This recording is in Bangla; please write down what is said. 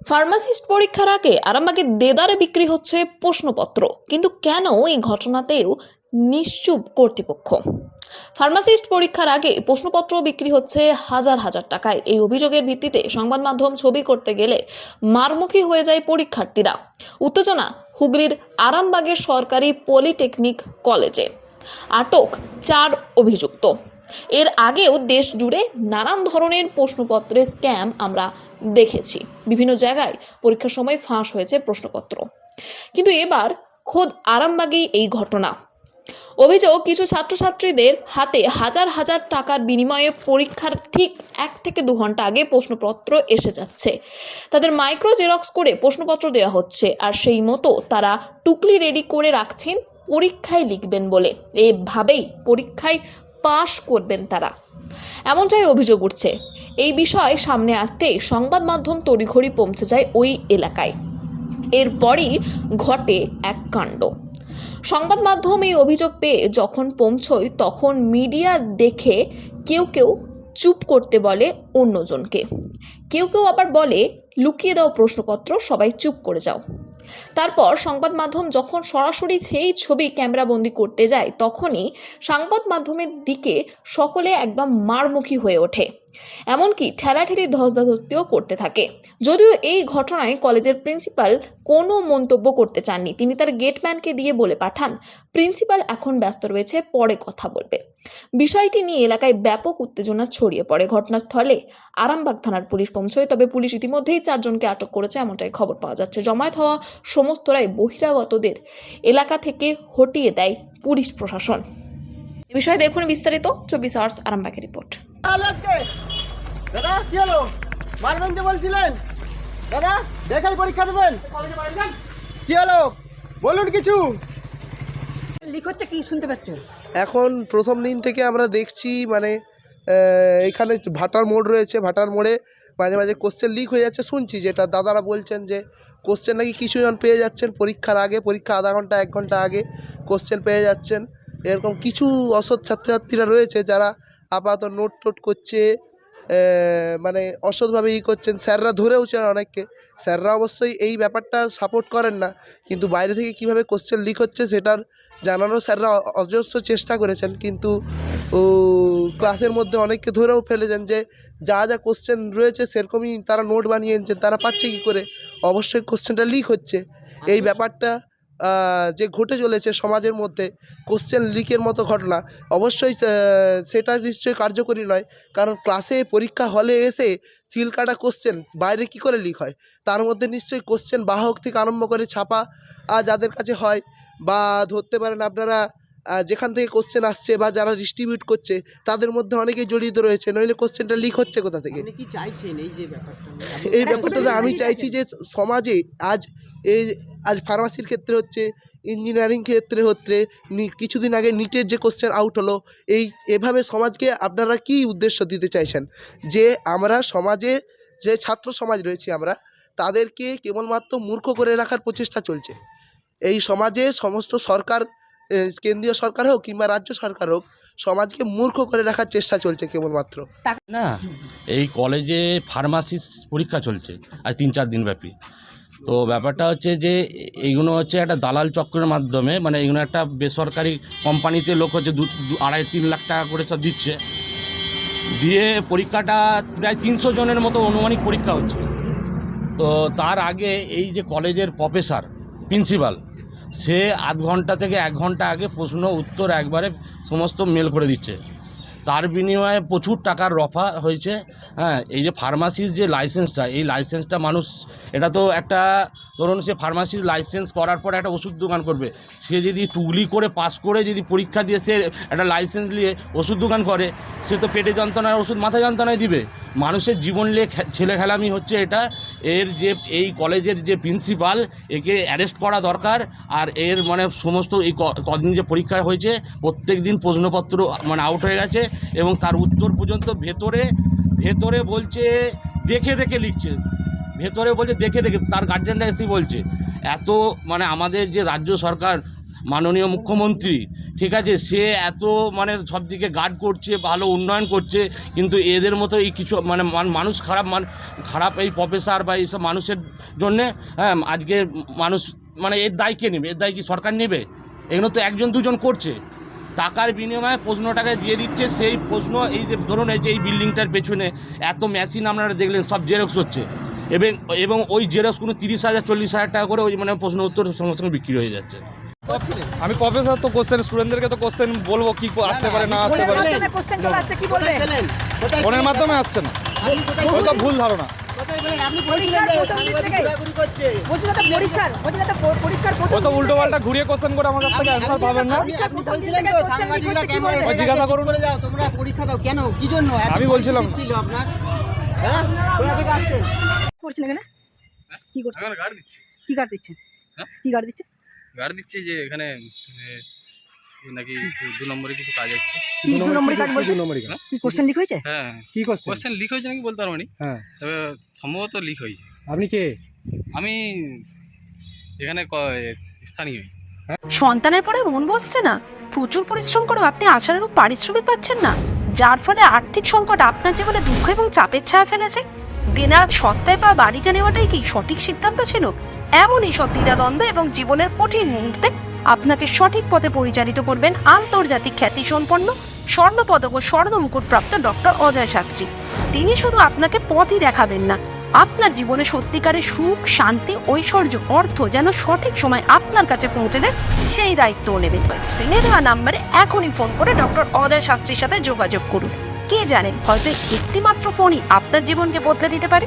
ফার্মাসিস্ট পরীক্ষার আগে আরামবাগে দেদারে বিক্রি হচ্ছে প্রশ্নপত্র। কিন্তু কেন এই ঘটনাতেও নিশ্চুপ কর্তৃপক্ষ? ফার্মাসিস্ট পরীক্ষার আগে প্রশ্নপত্র বিক্রি হচ্ছে হাজার হাজার টাকায়। এই অভিযোগের ভিত্তিতে সংবাদ মাধ্যম ছবি করতে গেলে মারমুখী হয়ে যায় পরীক্ষার্থীরা। উত্তেজনা, হুগলির আরামবাগের সরকারি পলিটেকনিক কলেজে। আটক চার অভিযুক্ত। এর আগেও দেশ জুড়ে নানান ধরনের প্রশ্নপত্রের স্ক্যাম আমরা দেখেছি। বিভিন্ন জায়গায় পরীক্ষার সময় ফাঁস হয়েছে প্রশ্নপত্র। কিন্তু এবার খোদ আরামবাগেই এই ঘটনা। অভিযোগ, কিছু ছাত্রছাত্রীদের হাতে হাজার হাজার টাকার বিনিময়ে পরীক্ষার ঠিক এক থেকে দু ঘণ্টা আগে প্রশ্নপত্র এসে যাচ্ছে। তাদের মাইক্রো জেরক্স করে প্রশ্নপত্র দেওয়া হচ্ছে আর সেই মতো তারা টুকলি রেডি করে রাখছেন পরীক্ষায় লিখবেন বলে। এভাবেই পরীক্ষায় পাশ করবেন তারা। এমনটাই অভিযোগ উঠছে। এই বিষয় সামনে আসতেই সংবাদ মাধ্যম তড়িঘড়ি পৌঁছে যায় ওই এলাকায়। এরপরই ঘটে এক কাণ্ড। সংবাদ মাধ্যম এই অভিযোগ পেয়ে যখন পৌঁছয়, তখন মিডিয়া দেখে কেউ কেউ চুপ করতে বলে অন্যজনকে। কেউ কেউ আবার বলে, লুকিয়ে দাও প্রশ্নপত্র, সবাই চুপ করে যাও। তারপর সংবাদ মাধ্যম যখন সরাসরি সেই ছবি ক্যামেরাবন্দি করতে যায়, তখনই সংবাদ মাধ্যমের দিকে সকলে একদম মারমুখী হয়ে ওঠে। এমনকি ঠেলাঠেলি ধস্তাধস্তিও করতে থাকে। যদিও এই ঘটনায় কলেজের প্রিন্সিপাল কোনো মন্তব্য করতে চাননি, তিনি তার গেটম্যানকে দিয়ে বলে পাঠান, প্রিন্সিপাল এখন ব্যস্ত রয়েছে, পরে কথা বলবে। বিষয়টি নিয়ে এলাকায় ব্যাপক উত্তেজনা ছড়িয়ে পড়ে ঘটনাস্থলে। আরামবাগ থানার পুলিশ পৌঁছয়, তবে পুলিশ ইতিমধ্যেই চারজনকে আটক করেছে এমনটাই খবর পাওয়া যাচ্ছে। জমায়েত হওয়া সমস্তরাই বহিরাগতদের এলাকা থেকে হটিয়ে দেয় পুলিশ প্রশাসন। এ বিষয়ে দেখুন বিস্তারিত চব্বিশ আওয়ার্স আরামবাগের রিপোর্ট। আজকে? দাদা কি হলো? মারবেন যে বলছিলেন। দাদা দেখাই পরীক্ষা দেবেন। কি হলো? বলুন কিছু। লিক হচ্ছে কি শুনতে পাচ্ছ? এখন প্রথম দিন থেকে আমরা দেখছি মানে এখানে ভাটার মোড় রয়েছে ভাটার মোড়ে মাঝে মাঝে কোশ্চেন লিক হয়ে যাচ্ছে। শুনছি যেটা দাদারা বলছেন যে কোশ্চেন নাকি কিছুজন পেয়ে যাচ্ছেন পরীক্ষার আগে পরীক্ষা আধা ঘণ্টা এক ঘণ্টা আগে কোশ্চেন পেয়ে যাচ্ছেন। এরকম কিছু অসৎ ছাত্রছাত্রীরা রয়েছে যারা আপাতত নোট টোট করছে মানে অসৎভাবে ই করছেন। স্যাররা ধরেওছেন অনেককে। স্যাররা অবশ্যই এই ব্যাপারটা সাপোর্ট করেন না। কিন্তু বাইরে থেকে কীভাবে কোশ্চেন লিক হচ্ছে সেটার জানানো স্যাররা অজস্র চেষ্টা করেছেন। কিন্তু ও ক্লাসের মধ্যে অনেককে ধরেও ফেলেছেন যে যা যা কোশ্চেন রয়েছে সেরকমই তারা নোট বানিয়ে এনেছেন তারা পাচ্ছে কী করে? অবশ্যই কোশ্চেনটা লিক হচ্ছে। এই ব্যাপারটা আহ, যে ঘটে চলেছে সমাজের মধ্যে কোশ্চেন লিকের মতো ঘটনা অবশ্যই সেটা নিশ্চয়ই কার্যকরী নয়। কারণ ক্লাসে পরীক্ষা হলে এসে সিল কাটা কোশ্চেন বাইরে কি করে লিক হয়? তার মধ্যে নিশ্চয়ই কোশ্চেন বাহক থেকে আরম্ভ করে ছাপা যাদের কাছে হয় বা ধরতে পারেন আপনারা যেখান থেকে কোশ্চেন আসছে বা যারা ডিস্ট্রিবিউট করছে তাদের মধ্যে অনেকেই জড়িত রয়েছে নইলে কোশ্চেনটা লিক হচ্ছে কোথা থেকে? চাইছেন এই যে ব্যাপারটা? এই ব্যাপারটাতে আমি চাইছি যে সমাজে আজ এই আজ ফার্মাসির ক্ষেত্রে হচ্ছে ইঞ্জিনিয়ারিং ক্ষেত্রে হচ্ছে কিছুদিন আগে নিটের যে কোশ্চেন আউট হলো, এই, এভাবে সমাজকে আপনারা কি উদ্দেশ্য দিতে চাইছেন? যে আমরা সমাজে, যে ছাত্র সমাজ রয়েছে আমরা, তাদেরকে কেবলমাত্র মূর্খ করে রাখার প্রচেষ্টা চলছে। এই সমাজে সমস্ত সরকার কেন্দ্রীয় সরকার হোক কিংবা রাজ্য সরকার হোক, সমাজকে মূর্খ করে রাখার চেষ্টা চলছে কেবলমাত্র। না, এই কলেজে ফার্মাসি পরীক্ষা চলছে, আজ তিন চার দিন ব্যাপী তো ব্যাপারটা হচ্ছে যে এইগুলো হচ্ছে একটা দালাল চক্রের মাধ্যমে মানে এইগুলো একটা বেসরকারি কোম্পানিতে লোক হচ্ছে দু, আড়াই তিন লাখ টাকা করে সব দিচ্ছে। দিয়ে পরীক্ষাটা প্রায় তিনশো জনের মতো অনুমানিক পরীক্ষা হচ্ছে। তো তার আগে এই যে কলেজের প্রফেসর, প্রিন্সিপাল, সে আধ ঘণ্টা থেকে এক ঘণ্টা আগে প্রশ্ন, উত্তর একবারে সমস্ত মেল করে দিচ্ছে। তার বিনিময়ে প্রচুর টাকার রফা হয়েছে হ্যাঁ এই যে ফার্মাসির যে লাইসেন্সটা এই লাইসেন্সটা মানুষ, এটা তো একটা, ধরুন সে ফার্মাসির লাইসেন্স করার পর একটা ওষুধ দোকান করবে, সে যদি টুগলি করে পাস করে যদি পরীক্ষা দিয়ে সে একটা লাইসেন্স নিয়ে ওষুধ দোকান করে, সে তো পেটে যন্ত্রণার ওষুধ মাথা যন্ত্রণায় দিবে। মানুষের জীবন নিয়ে খে- ছেলে খেলামি হচ্ছে এটা। এর যে, এই কলেজের যে প্রিন্সিপাল একে অ্যারেস্ট করা দরকার। আর এর মানে সমস্ত এই কদিন যে পরীক্ষা হয়েছে প্রত্যেক দিন প্রশ্নপত্র মানে আউট হয়ে গেছে এবং তার উত্তর পর্যন্ত ভেতরে ভেতরে বলছে, দেখে দেখে লিখছে। ভেতরে বলছে, দেখে দেখে, তার গার্জেনরা এসে বলছে। এত মানে আমাদের যে রাজ্য সরকার, মাননীয় মুখ্যমন্ত্রী ঠিক আছে, সে এত মানে সব দিকে গার্ড করছে, ভালো উন্নয়ন করছে, কিন্তু এদের মতো এই কিছু মানে মান- মানুষ খারাপ মান খারাপ এই প্রফেসর বা এইসব মানুষের জন্যে হ্যাঁ আজকে মানুষ মানে এর দায় কে নেবে? এর দায় কি সরকার নেবে? এগুলো তো একজন দুজন করছে। টাকার বিনিময়ে প্রশ্ন টাকায় দিয়ে দিচ্ছে, সেই প্রশ্ন, এই যে ধরুন এই যে এই বিল্ডিংটার পেছনে এত মেশিন আপনারা দেখলেন, সব জেরক্স হচ্ছে। এবং এবং ওই জেরক্স কোনো তিরিশ হাজার, চল্লিশ হাজার টাকা করে ওই মানে প্রশ্ন উত্তর সঙ্গে সঙ্গে বিক্রি হয়ে যাচ্ছে। আমি প্রফেসর তো কোশ্চেন স্টুডেন্টদেরকে তো কোশ্চেন বলব কি আসতে পারে না আসতে ফোনের পারে ফোনের মাধ্যমে আসছে না। ওইসব ভুল ধারণা। উল্টো পাল্টা ঘুরিয়ে কোশ্চেন করে আমার কাছ থেকে অ্যান্সার পাবেন না। জিজ্ঞাসা করুন। পরীক্ষা দাও কেন? কি জন্য? আমি বলছিলাম। ছিল আপনার? হ্যাঁ? কি করছেন? এখানে গাড়ি দিচ্ছি। কি দিচ্ছেন? হ্যাঁ? কি দিচ্ছেন? গাড়ি দিচ্ছি যে এখানে নাকি দু নম্বরে কিছু কাজ হচ্ছে। কি দু নম্বরের কাজ বলতে? কি কোশ্চেন লিক হয়েছে? হ্যাঁ। কি কোয়েশ্চেন লিক হয়েছে নাকি বলতে পারব না? হ্যাঁ। তবে সম্ভবত লিক হয়েছে। আপনি কে? আমি এখানে স্থানীয়। সন্তানের পরে মন বসছে না। প্রচুর পরিশ্রম করেও আপনি আশানুরূপ পারিশ্রমিক পাচ্ছেন না। যার ফলে আর্থিক সংকট আপনার জীবনে দুঃখ এবং চাপের ছায়া ফেলেছে। দেনা সস্তায় পাওয়া বাড়িটা নেওয়াটাই কি সঠিক সিদ্ধান্ত ছিল? এমনই সব দ্বিধাদ্বন্দ্ব এবং জীবনের কঠিন মুহূর্তে আপনাকে সঠিক পথে পরিচালিত করবেন আন্তর্জাতিক খ্যাতি খ্যাতিসম্পন্ন স্বর্ণপদক ও স্বর্ণ মুকুটপ্রাপ্ত ডক্টর অজয় শাস্ত্রী। তিনি শুধু আপনাকে পথই দেখাবেন না, আপনার জীবনে সত্যিকারের সুখ, শান্তি, ঐশ্বর্য, অর্থ যেন সঠিক সময় আপনার কাছে পৌঁছে দেয়, সেই দায়িত্বও নেবেন। স্ক্রিনে দেওয়া নাম্বারে এখনই ফোন করে ডক্টর অদয় শাস্ত্রীর সাথে যোগাযোগ করুন। কে জানেন হয়তো একটিমাত্র ফোনই আপনার জীবনকে বদলে দিতে পারে।